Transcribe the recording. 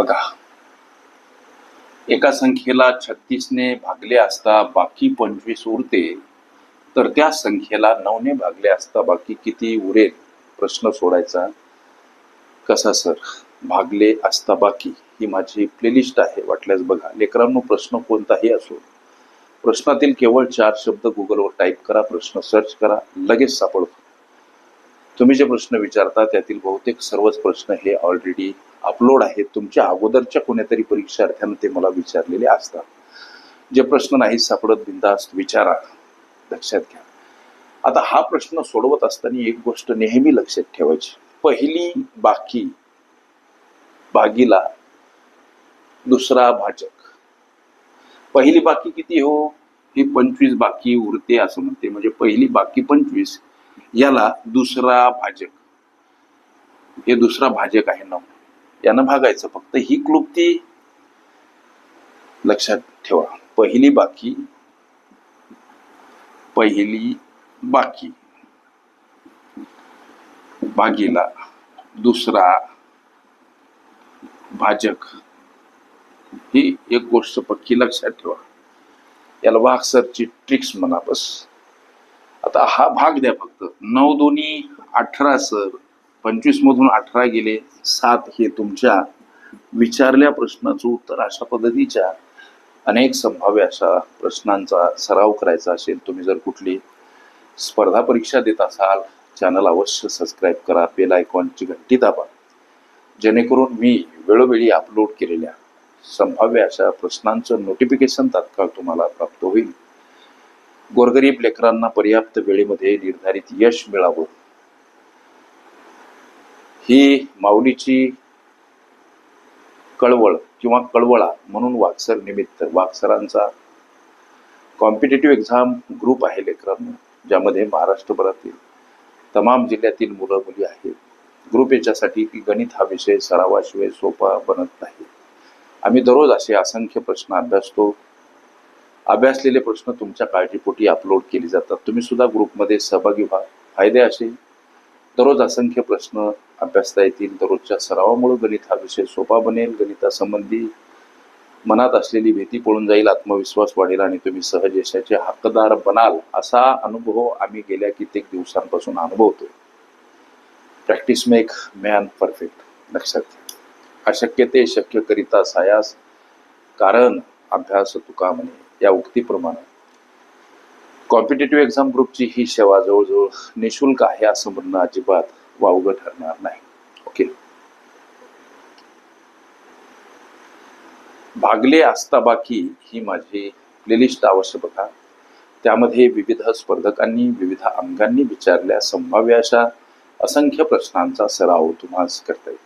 बघा. एका संख्येला छत्तीसने भागले असता बाकी पंचवीस उरते तर त्या संख्येला नऊने भागले असता बाकी किती उरेल? प्रश्न सोडायचा. कसा सर? भागले असता बाकी ही माझी प्लेलिस्ट आहे वाटल्यास बघा. लेकरांनो प्रश्न कोणताही असो. प्रश्नातील केवळ चार शब्द गुगलवर टाईप करा प्रश्न सर्च करा लगेच सापडतो. तुम्ही जे प्रश्न विचारता त्यातील बहुतेक सर्वच प्रश्न हे ऑलरेडी अपलोड आहेत. तुमच्या अगोदरच्या कोणत्यातरी परीक्षार्थ्यानं ते मला विचारलेले असतात. जे प्रश्न नाही सापडत बिंदास्त विचारा. लक्षात घ्या. आता हा प्रश्न सोडवत असताना एक गोष्ट नेहमी लक्षात ठेवायची. पहिली बाकी बागीला दुसरा भाजक. पहिली बाकी किती हो? ही पंचवीस बाकी उरते असं म्हणते. म्हणजे पहिली बाकी पंचवीस. याला दुसरा भाजक. हे दुसरा भाजक आहे नऊ. यानं भागायचं. फक्त ही क्लुप्ती लक्षात ठेवा. पहिली बाकी पहिली बाकी. बागीला दुसरा भाजक. ही एक गोष्ट पक्की लक्षात ठेवा. याला वाघ ट्रिक्स म्हणा बस. आता हा भाग द्या फक्त. नऊ दोन्ही अठरा सर. पंचवीस मधून अठरा गेले. सात हे तुमच्या विचारल्या प्रश्नाचं उत्तर अशा पद्धतीच्या अनेक संभाव्य अशा प्रश्नांचा सराव करायचा असेल तुम्ही जर कुठली स्पर्धा परीक्षा देत असाल चॅनल अवश्य सबस्क्राईब करा बेल आयकॉनची घंटी दाबा. जेणेकरून मी वेळोवेळी अपलोड केलेल्या संभाव्य अशा प्रश्नांचं नोटिफिकेशन तात्काळ तुम्हाला प्राप्त होईल. गोरगरीब लेकरांना पर्याप्त वेळेमध्ये निर्धारित यश मिळावं. ही माऊलीची कळवळ किंवा कळवळा म्हणून वाक्सर निमित्त वाक्सरांचा कॉम्पिटेटिव्ह एक्झाम ग्रुप आहे लेकरांना ज्यामध्ये महाराष्ट्रभरातील तमाम जिल्ह्यातील मुलं मुली आहेत. ग्रुप याच्यासाठी की गणित हा विषय सरावाशिवाय सोपा बनत नाही. आम्ही दररोज असे असंख्य प्रश्न अभ्यासतो. अभ्यासलेले प्रश्न तुमच्या काळजीपोटी अपलोड केले जातात. तुम्ही सुद्धा ग्रुपमध्ये सहभागी व्हा. फायदे असे. दररोज असंख्य प्रश्न अभ्यासता येतील. दररोजच्या सरावामुळे गणित हा विषय सोपा बनेल. गणितासंबंधी मनात असलेली भीती पळून जाईल आत्मविश्वास वाढेल आणि तुम्ही सहज यशाचे हक्कदार बनाल असा अनुभव आम्ही गेल्या कित्येक दिवसांपासून अनुभवतो. प्रॅक्टिस मेक मॅन परफेक्ट लक्षात घ्या. अशक्य ते शक्य करिता सायास कारण अभ्यास तुका म्हणे. या उक्तीप्रमाणे. कॉम्पिटेटिव्ह एक्झाम ग्रुपची ही सेवा जवळजवळ निशुल्क आहे असं म्हणणं अजिबात वावगं ठरणार नाही. ओके भागले असता बाकी ही माझी प्लेलिस्ट अवश्य बघा त्यामध्ये विविध स्पर्धकांनी विविध अंगांनी विचारल्या संभाव्य अशा असंख्य प्रश्नांचा सराव तुम्हाला करता येईल.